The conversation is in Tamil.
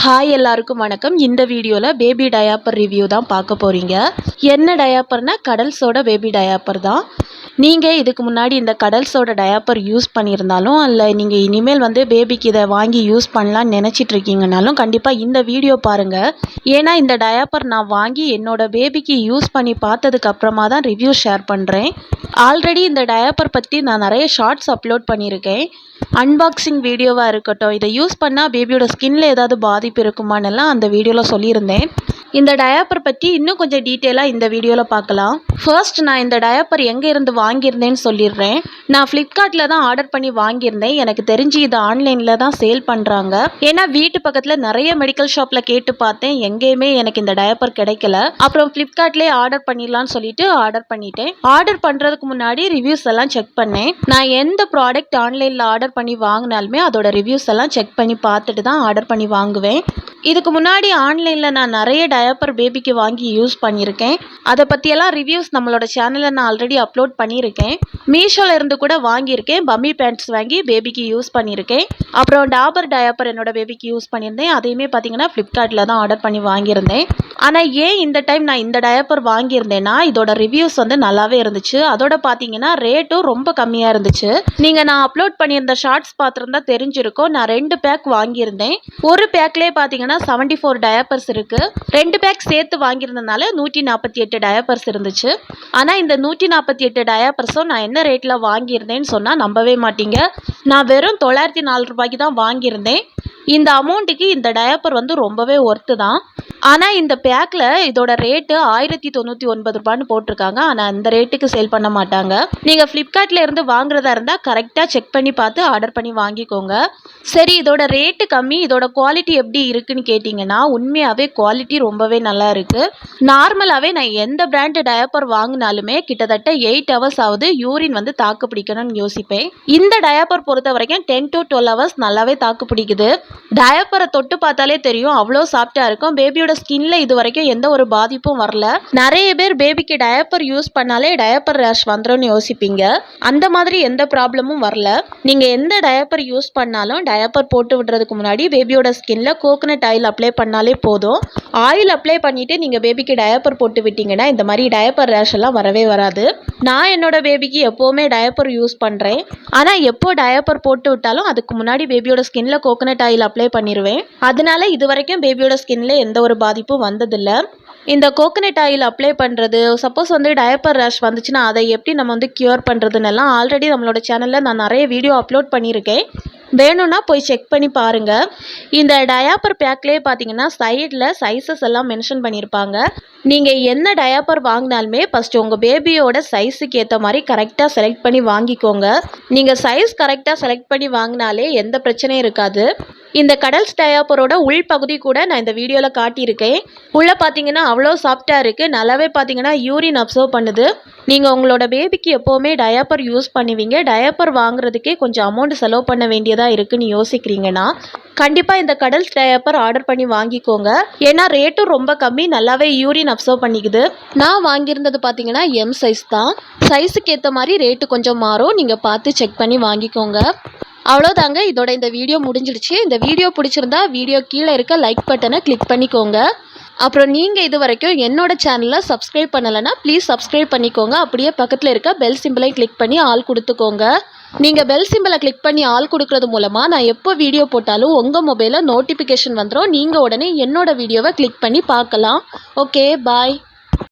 ஹாய் எல்லாருக்கும் வணக்கம். இந்த வீடியோவில் பேபி டயாப்பர் ரிவ்யூ தான் பார்க்க போகிறீங்க என்ன டயாப்பர்னா கடல்ஸோட பேபி டயாப்பர் தான். நீங்கள் இதுக்கு முன்னாடி இந்த கடல்ஸோட டயாப்பர் யூஸ் பண்ணியிருந்தாலும் இல்லை நீங்கள் இனிமேல் வந்து பேபிக்கு இதை வாங்கி யூஸ் பண்ணலான்னு நினச்சிட்டு இருக்கீங்கனாலும் கண்டிப்பாக இந்த வீடியோ பாருங்கள் ஏன்னா இந்த டயாப்பர் நான் வாங்கி என்னோட பேபிக்கு யூஸ் பண்ணி பார்த்ததுக்கு அப்புறமா தான் ரிவ்யூ ஷேர் பண்ணுறேன் ஆல்ரெடி இந்த டயாப்பர் பற்றி நான் நிறைய ஷார்ட்ஸ் அப்லோட் பண்ணியிருக்கேன். அன்பாக்சிங் வீடியோவாக இருக்கட்டும் இதை யூஸ் பண்ணால் பேபியோட ஸ்கின்ல ஏதாவது பாதிப்பு இருக்குமானெல்லாம் அந்த வீடியோவில் சொல்லியிருந்தேன். இந்த டயாப்பர் பற்றி இன்னும் கொஞ்சம் டீட்டெயிலாக இந்த வீடியோவில் பார்க்கலாம். ஃபர்ஸ்ட் நான் இந்த டயாப்பர் எங்கே இருந்து வாங்கியிருந்தேன்னு சொல்லிடுறேன். நான் ஃப்ளிப்கார்ட்டில் தான் ஆர்டர் பண்ணி வாங்கியிருந்தேன். எனக்கு தெரிஞ்சு இது ஆன்லைனில் தான் சேல் பண்ணுறாங்க ஏன்னா வீட்டு பக்கத்தில் நிறைய மெடிக்கல் ஷாப்பில் கேட்டு பார்த்தேன். எங்கேயுமே எனக்கு இந்த டயாப்பர் கிடைக்கல. அப்புறம் ஃப்ளிப்கார்ட்லேயே ஆர்டர் பண்ணிடலான்னு சொல்லிட்டு ஆர்டர் பண்ணிட்டேன். ஆர்டர் பண்ணுறதுக்கு முன்னாடி ரிவ்யூஸ் எல்லாம் செக் பண்ணேன். நான் எந்த ப்ராடக்ட் ஆன்லைனில் ஆர்டர் பண்ணி வாங்கினாலுமே அதோட ரிவ்யூஸ் எல்லாம் செக் பண்ணி பார்த்துட்டு தான் ஆர்டர் பண்ணி வாங்குவேன். இதுக்கு முன்னாடி ஆன்லைனில் நான் நிறைய டயப்பர் பேபிக்கு வாங்கி யூஸ் பண்ணியிருக்கேன். அதை பற்றியெல்லாம் ரிவ்யூஸ் நம்மளோட சேனலில் நான் ஆல்ரெடி அப்லோட் பண்ணியிருக்கேன். மீஷோவில் இருந்து கூட வாங்கியிருக்கேன். பம்மி பேண்ட்ஸ் வாங்கி பேபிக்கு யூஸ் பண்ணியிருக்கேன். அப்புறம் டாபர் டயப்பர் என்னோட பேபிக்கு யூஸ் பண்ணியிருந்தேன். அதையுமே பார்த்தீங்கன்னா ஃப்ளிப்கார்ட்டில் தான் ஆர்டர் பண்ணி வாங்கியிருந்தேன். ஆனால் ஏன் இந்த டைம் நான் இந்த டயப்பர் வாங்கியிருந்தேன்னா இதோட ரிவ்யூஸ் வந்து நல்லாவே இருந்துச்சு. அதோட பார்த்தீங்கன்னா ரேட்டும் ரொம்ப கம்மியாக இருந்துச்சு. நீங்கள் நான் அப்லோட் பண்ணியிருந்த ஷார்ட்ஸ் பார்த்துருந்தா தெரிஞ்சிருக்கும். நான் ரெண்டு பேக் வாங்கியிருந்தேன். ஒரு பேக்லேயே பார்த்தீங்கன்னா செவன்ட்டி ஃபோர் டயப்பர்ஸ் இருக்குது ரெண்டு பேக் சேர்த்து வாங்கியிருந்தனால நூற்றி நாற்பத்தி எட்டு டயப்பர்ஸ் இருந்துச்சு. ஆனால் இந்த நூற்றி நாற்பத்தி எட்டு டயப்பர்ஸும் நான் என்ன ரேட்டில் வாங்கியிருந்தேன்னு சொன்னால் நம்பவே மாட்டீங்க. நான் வெறும் தொள்ளாயிரத்தி நாலு ரூபாய்க்கு தான் வாங்கியிருந்தேன். இந்த அமௌண்ட்டுக்கு இந்த டயப்பர் வந்து ரொம்பவே ஒர்த்து தான். ஆனால் இந்த பேக்கில் இதோட ரேட்டு ஆயிரத்தி தொண்ணூற்றி ஒன்பது ரூபான்னு போட்டிருக்காங்க. ஆனால் அந்த ரேட்டுக்கு சேல் பண்ண மாட்டாங்க. நீங்கள் ஃப்ளிப்கார்ட்டில் இருந்து வாங்குறதா இருந்தால் கரெக்டாக செக் பண்ணி பார்த்து ஆர்டர் பண்ணி வாங்கிக்கோங்க. சரி இதோட ரேட்டு கம்மி இதோட குவாலிட்டி எப்படி இருக்குன்னு கேட்டிங்கன்னா உண்மையாகவே குவாலிட்டி ரொம்பவே நல்லா இருக்குது நார்மலாகவே நான் எந்த பிராண்டு டயப்பர் வாங்கினாலுமே கிட்டத்தட்ட எயிட் ஹவர்ஸ் ஆகுது யூரின் வந்து தாக்கு பிடிக்கணும்னு யோசிப்பேன். இந்த டயப்பர் பொறுத்த வரைக்கும் டென் டு டுவெல் ஹவர்ஸ் நல்லாவே தாக்கு பிடிக்குது. டயப்பரை தொட்டு பார்த்தாலே தெரியும். அவ்வளோ சாஃப்டாக இருக்கும். பேபியோட ஸ்கின்ல இது வரைக்கும் எந்த ஒரு பாதிப்பும் வரல. நிறைய பேர் பேபிக்கு டயப்பர் யூஸ் பண்ணாலே டயப்பர் ரேஷ் வந்துடும்னு யோசிப்பீங்க. அந்த மாதிரி எந்த ப்ராப்ளமும் வரல. நீங்கள் எந்த டயப்பர் யூஸ் பண்ணாலும் டயப்பர் போட்டு விடுறதுக்கு முன்னாடி பேபியோட ஸ்கின்ல கோகனட் ஆயில் அப்ளை பண்ணாலே போதும். ஆயில் அப்ளை பண்ணிவிட்டு நீங்கள் பேபிக்கு டயப்பர் போட்டு விட்டிங்கன்னா இந்த மாதிரி டயப்பர் ரேஷ் எல்லாம் வரவே வராது. நான் என்னோட பேபிக்கு எப்போவுமே டயப்பர் யூஸ் பண்ணுறேன் ஆனால் எப்போ டயப்பர் போட்டு விட்டாலும் அதுக்கு முன்னாடி பேபியோட ஸ்கின்ல கோகனட் ஆயில் அப்ளை பண்ணிடுவேன் அதனால இது வரைக்கும் பேபியோட ஸ்கின்ல எந்த ஒரு பாதிப்பும் வந்ததில்லை. இந்த கோகனட் ஆயில் அப்ளை பண்ணுறது சப்போஸ் வந்து டயப்பர் ரஷ் வந்துச்சுன்னா அதை எப்படி நம்ம வந்து க்யூர் பண்ணுறதுன்னெல்லாம் ஆல்ரெடி நம்மளோட சேனலில் நான் நிறைய வீடியோ அப்லோட் பண்ணியிருக்கேன். வேணும்னா போய் செக் பண்ணி பாருங்கள் இந்த டயாப்பர் பேக்லேயே பார்த்தீங்கன்னா சைடில் சைஸஸ் எல்லாம் மென்ஷன் பண்ணியிருப்பாங்க நீங்கள் என்ன டயாப்பர் வாங்கினாலுமே ஃபஸ்ட்டு உங்கள் பேபியோட சைஸுக்கு ஏற்ற மாதிரி கரெக்டாக செலக்ட் பண்ணி வாங்கிக்கோங்க. நீங்கள் சைஸ் கரெக்டாக செலக்ட் பண்ணி வாங்கினாலே எந்த பிரச்சனையும் இருக்காது. இந்த கடல் டயாப்பரோட உள் பகுதி கூட நான் இந்த வீடியோவில் காட்டியிருக்கேன். உள்ளே பார்த்தீங்கன்னா அவ்வளோ சாஃப்டாக இருக்குது நல்லாவே பார்த்தீங்கன்னா யூரின் அப்சர்வ் பண்ணுது. நீங்கள் உங்களோட பேபிக்கு எப்போவுமே டயாப்பர் யூஸ் பண்ணுவீங்க. டயாப்பர் வாங்குறதுக்கே கொஞ்சம் அமௌண்ட் செலவு பண்ண வேண்டியதாக இருக்குன்னு யோசிக்கிறீங்கன்னா கண்டிப்பாக இந்த கடல் டயாப்பர் ஆர்டர் பண்ணி வாங்கிக்கோங்க. ஏன்னா ரேட்டும் ரொம்ப கம்மி. நல்லாவே யூரின் அப்சர்வ் பண்ணிக்குது. நான் வாங்கியிருந்தது பார்த்தீங்கன்னா எம் சைஸ் தான். சைஸுக்கு ஏற்ற மாதிரி ரேட்டு கொஞ்சம் மாறும். நீங்கள் பார்த்து செக் பண்ணி வாங்கிக்கோங்க. அவ்வளோதாங்க இதோட இந்த வீடியோ முடிஞ்சிடுச்சு. இந்த வீடியோ பிடிச்சிருந்தா வீடியோ கீழே இருக்க லைக் பட்டனை கிளிக் பண்ணிக்கோங்க. அப்புறம் நீங்கள் இது வரைக்கும் என்னோட சேனலை சப்ஸ்கிரைப் பண்ணலைன்னா ப்ளீஸ் சப்ஸ்கிரைப் பண்ணிக்கோங்க. அப்படியே பக்கத்தில் இருக்க பெல் சிம்பிளையும் கிளிக் பண்ணி ஆள் கொடுத்துக்கோங்க. நீங்கள் பெல் சிம்பிளை கிளிக் பண்ணி ஆள் கொடுக்கறது மூலமாக நான் எப்போ வீடியோ போட்டாலும் உங்கள் மொபைலில் நோட்டிஃபிகேஷன் வந்துடும் நீங்கள் உடனே என்னோடய வீடியோவை கிளிக் பண்ணி பார்க்கலாம். Okay bye